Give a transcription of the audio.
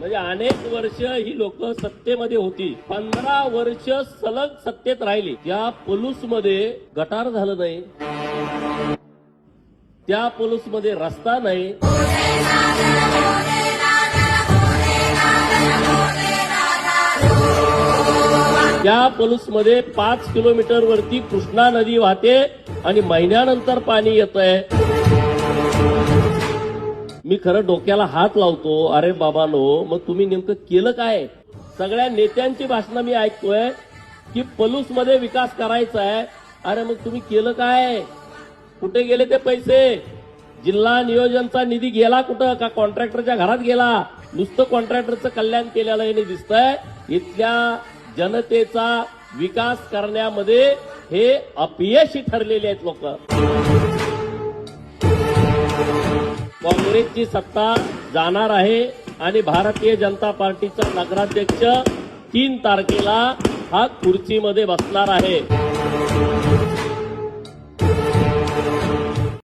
म्हणजे अनेक वर्ष ही लोक सत्तेमध्ये होती. पंधरा वर्ष सलग सत्तेत राहिली. त्या पलूसमध्ये गटार झालं नाही. त्या पलूसमध्ये रस्ता नाही. त्या पलूसमध्ये पाच किलोमीटर वरती कृष्णा नदी वाहते आणि महिन्यानंतर पाणी येत आहे मी खरं डोक्याला हात लावतो. अरे बाबानो मग तुम्ही नेमकं केलं काय? सगळ्या नेत्यांची भाषणं मी ऐकतोय की पलूसमध्ये विकास करायचा आहे अरे मग तुम्ही केलं काय? कुठे गेले ते पैसे? जिल्हा नियोजनचा निधी गेला कुठं? का कॉन्ट्रॅक्टरच्या घरात गेला? नुसतं कॉन्ट्रॅक्टरचं कल्याण केलेलं हे दिसतंय. इथल्या जनतेचा विकास करण्यामध्ये हे अपयशी ठरलेले आहेत लोक. काँग्रेसची सत्ता जाणार आहे आणि भारतीय जनता पार्टीचा नगराध्यक्ष तीन तारखेला हा खुर्चीमध्ये बसणार आहे.